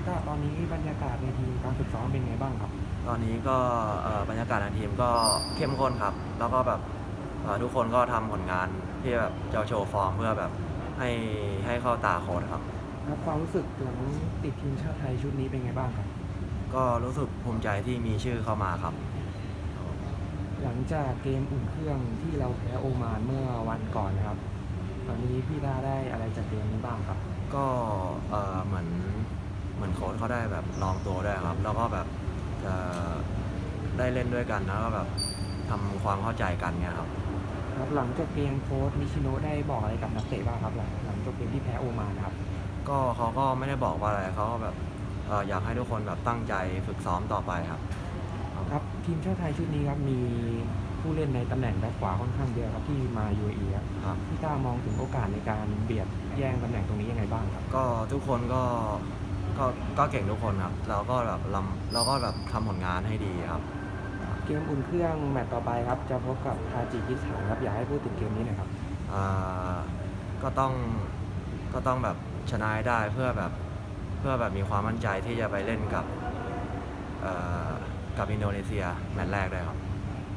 พี่ต้าตอนนี้บรรยากาศในทีมการฝึกซ้อมเป็นไงบ้างครับ ตอนนี้ก็เอ่อบรรยากาศในทีมก็เข้มข้นครับ แล้วก็แบบเอ่อทุกคนก็ทำผลงานที่แบบจะโชว์ฟอร์มเพื่อแบบให้ให้เข้าตาโค้ชครับครับความรู้สึกหลังติดทีมชาติไทยชุดนี้เป็นไงบ้างครับ ก็รู้สึกภูมิใจที่มีชื่อเข้ามาครับ หลังจากเกมอุ่นเครื่องที่เราแพ้โอมานเมื่อวันก่อนนะครับ ตอนนี้พี่ต้าได้อะไรจากเกมนี้บ้างครับ ก็เอ่อ เหมือนเหมือนโค้ชเขาได้แบบลองตัวด้วยครับ แล้วก็แบบจะได้เล่นด้วยกันแล้วก็แบบทำความเข้าใจกันเนี่ยครับ ครับหลังจบเกมโค้ชนิชิโนะได้บอกอะไรกับนักเตะบ้างครับหลังหลังจบเกมที่แพ้โอมานนะครับก็เขาก็ไม่ได้บอกว่าอะไรเขาก็แบบเอ่ออยากให้ทุกคนแบบตั้งใจฝึกซ้อมต่อไปครับ ครับทีมชาติไทยชุดนี้ครับมีผู้เล่นในตำแหน่งแบ็คขวาค่อนข้างเยอะครับที่มา UAE ครับครับ พี่ต้ามองถึงโอกาสในการเบียดแย่งตำแหน่งตรงนี้ยังไงบ้างครับก็ทุกคนก็ ก็ก็เก่งทุกคนครับ เราก็แบบลำเราก็แบบทำผลงานให้ดีครับ เกมอุ่นเครื่องแมตช์ต่อไปครับ จะพบกับทาจิกิสถานครับอยากให้พูดถึงเกมนี้หน่อยครับอ่าก็ต้องก็ต้องแบบชนะให้ได้เพื่อแบบเพื่อแบบมีความมั่นใจที่จะไปเล่นกับเอ่อกับอินโดนีเซียแมตช์แรกด้วยครับ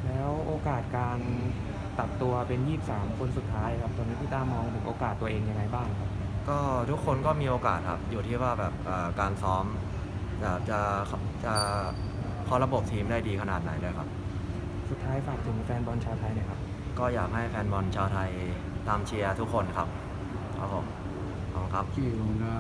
แล้วโอกาสการตัดตัวเป็น 23 คนสุดท้ายครับตอนนี้พี่ต้ามองถึงโอกาสตัวเองยังไงบ้างครับ ก็ทุกคนก็มีโอกาสครับ อยู่ที่ว่าแบบเอ่อการซ้อมจะจะจะเข้าระบบทีมได้ดีขนาดไหนด้วยครับ สุดท้ายฝากถึงแฟนบอลชาวไทยหน่อยครับ ก็อยากให้แฟนบอลชาวไทยตามเชียร์ทุกคนครับ ครับผมขอบคุณครับกี่โมงนะ